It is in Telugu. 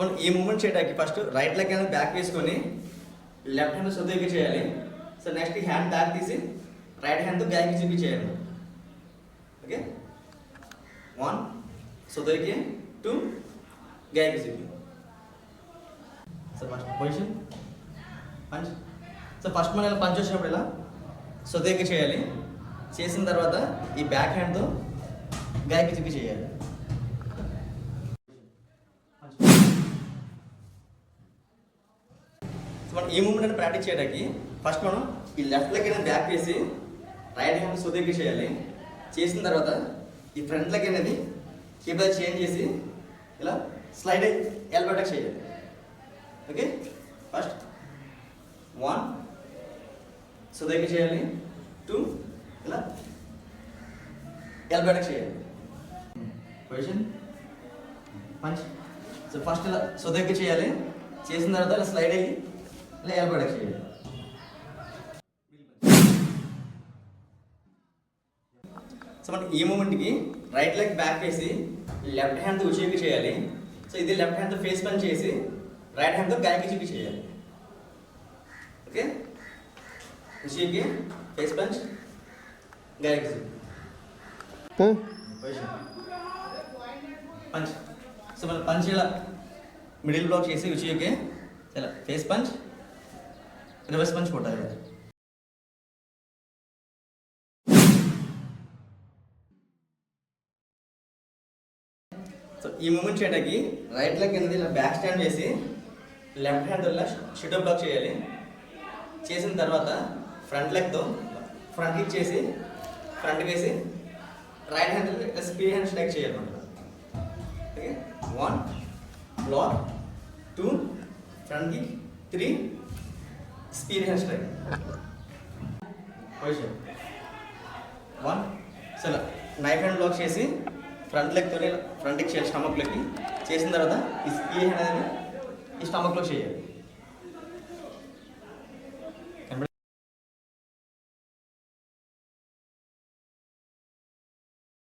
మనం ఈ మూమెంట్ చేయడానికి ఫస్ట్ రైట్ లెగ్ అనేది బ్యాక్ వేసుకొని లెఫ్ట్ హ్యాండ్ సొద్దుకి చేయాలి. సో నెక్స్ట్ ఈ హ్యాండ్ బ్యాక్ తీసి రైట్ హ్యాండ్తో బ్యాక్ చూపి చేయాలి ఓకే వన్ సొద్దుకి టూ గ్యాక్ చూపి so first position punch so first మనం ఇలా పంచ్ వచ్చినప్పుడు ఇలా సొద్దుకి చేయాలి. చేసిన తర్వాత ఈ బ్యాక్ హ్యాండ్తో గాయకి చూపి చేయాలి మనం ఈ మూమెంట్ ప్రాక్టీస్ చేయడానికి ఫస్ట్ మనం ఈ లెఫ్ట్ లెగ్ అనేది బ్యాక్ వేసి రైట్ హ్యాండ్ సుదీర్ఘ చేయాలి. చేసిన తర్వాత ఈ ఫ్రంట్ లెగ్ అనేది కీప్ చేంజ్ చేసి ఇలా స్లైడ్ ఎల్బెటక్ చేయాలి. ఓకే ఫస్ట్ వన్ సుదీర్ఘ చేయాలి. టూ ఇలా ఎల్బెటక్ చేయాలి. పొజిషన్ పంచ్ సో ఫస్ట్ ఇలా సుదీర్ఘ చేయాలి. చేసిన తర్వాత ఇలా స్లైడ్ అయ్యి ఎల్బెటక్ చేయాలి సో మనకి ఈ మూమెంట్కి రైట్ లెగ్ బ్యాక్ వేసి లెఫ్ట్ హ్యాండ్ ఉచికి చేయాలి? సో ఇది లెఫ్ట్ హ్యాండ్తో ఫేస్ పని చేసి రైట్ హ్యాండ్తో గాయకి చూపి చేయాలి. ఓకే ఉచికి ఫేస్ పంచ్ గాయకి పంచ్ సో మన పంచ్ ఇలా మిడిల్ బ్లాక్ చేసి ఉచికి ఇలా ఫేస్ పంచ్ రివర్స్ పంచ్ కొట్టాలి సో ఈ మూమెంట్ చేయడానికి రైట్ లెగ్ అనేది ఇలా బ్యాక్ స్టాండ్ వేసి లెఫ్ట్ హ్యాండ్ వల్ల షిటో బ్లాక్ చేయాలి. చేసిన తర్వాత ఫ్రంట్ లెగ్తో ఫ్రంట్ కిక్ చేసి ఫ్రంట్ వేసి రైట్ హ్యాండ్ ఇలా స్పీడ్ హ్యాండ్ స్ట్రైక్ చేయాలి okay one block two front kick three speed hand strike position one సరే నైఫ్ హ్యాండ్ బ్లాక్ చేసి ఫ్రంట్ లెగ్ ఫ్రంట్కి చేయాలి స్టమక్ లెగ్కి చేసిన తర్వాత ఈ స్పీ హ్యాండ్ అనేది ఈ స్టమక్లో చేయాలి.